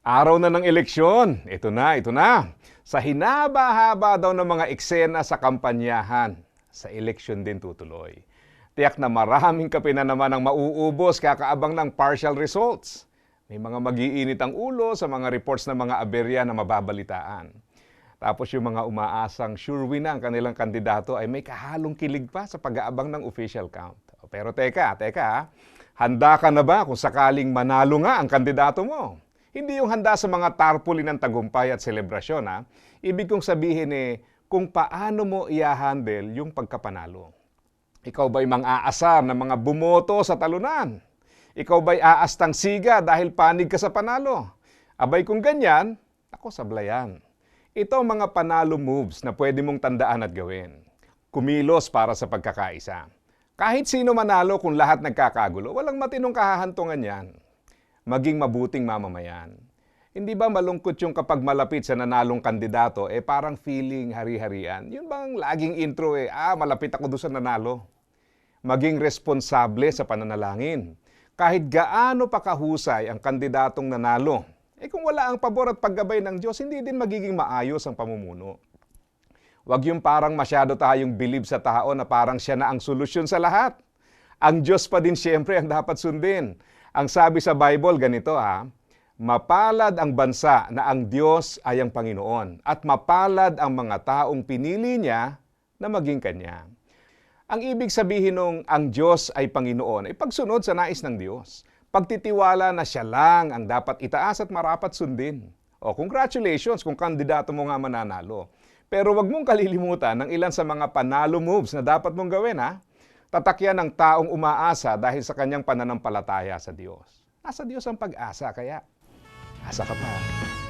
Araw na ng eleksyon. Ito na, ito na. Sa hinaba-haba daw ng mga eksena sa kampanyahan, sa eleksyon din tutuloy. Tiyak na maraming kape na naman ang mauubos kakaabang ng partial results. May mga magiinit ang ulo sa mga reports ng mga aberya na mababalitaan. Tapos yung mga umaasang sure win na ang kanilang kandidato ay may kahalong kilig pa sa pag-aabang ng official count. Pero teka, teka, ha? handa ka na ba kung sakaling manalo nga ang kandidato mo? Hindi yung handa sa mga tarpuli ng tagumpay at selebrasyon. Ha? Ibig kong sabihin eh, kung paano mo i-handle yung pagkapanalo. Ikaw ba'y mang-aasar ng mga bumoto sa talunan? Ikaw ba'y aastang siga dahil panig ka sa panalo? Abay kung ganyan, ako sablayan. Ito ang mga panalo moves na pwede mong tandaan at gawin. Kumilos para sa pagkakaisa. Kahit sino manalo kung lahat nagkakagulo, walang matinong kahahantungan yan. Maging mabuting mamamayan. Hindi ba malungkot yung kapag malapit sa nanalong kandidato, eh parang feeling hari-harian? Yun bang laging intro eh, ah, malapit ako doon sa nanalo. Maging responsable sa pananalangin. Kahit gaano pa kahusay ang kandidatong nanalo, eh kung wala ang pabor at paggabay ng Diyos, hindi din magiging maayos ang pamumuno. Huwag yung parang masyado tayong believe sa tao na parang siya na ang solusyon sa lahat. Ang Diyos pa din siyempre ang dapat sundin. Ang sabi sa Bible, ganito ha, Mapalad ang bansa na ang Diyos ay ang Panginoon at mapalad ang mga taong pinili niya na maging Kanya. Ang ibig sabihin nung ang Diyos ay Panginoon ay pagsunod sa nais ng Diyos. Pagtitiwala na siya lang ang dapat itaas at marapat sundin. O congratulations kung kandidato mo nga mananalo. Pero wag mong kalilimutan ng ilan sa mga panalo moves na dapat mong gawin ha. Tatakyan ng taong umaasa dahil sa kanyang pananampalataya sa Diyos. Nasa Diyos ang pag-asa kaya asa ka pa.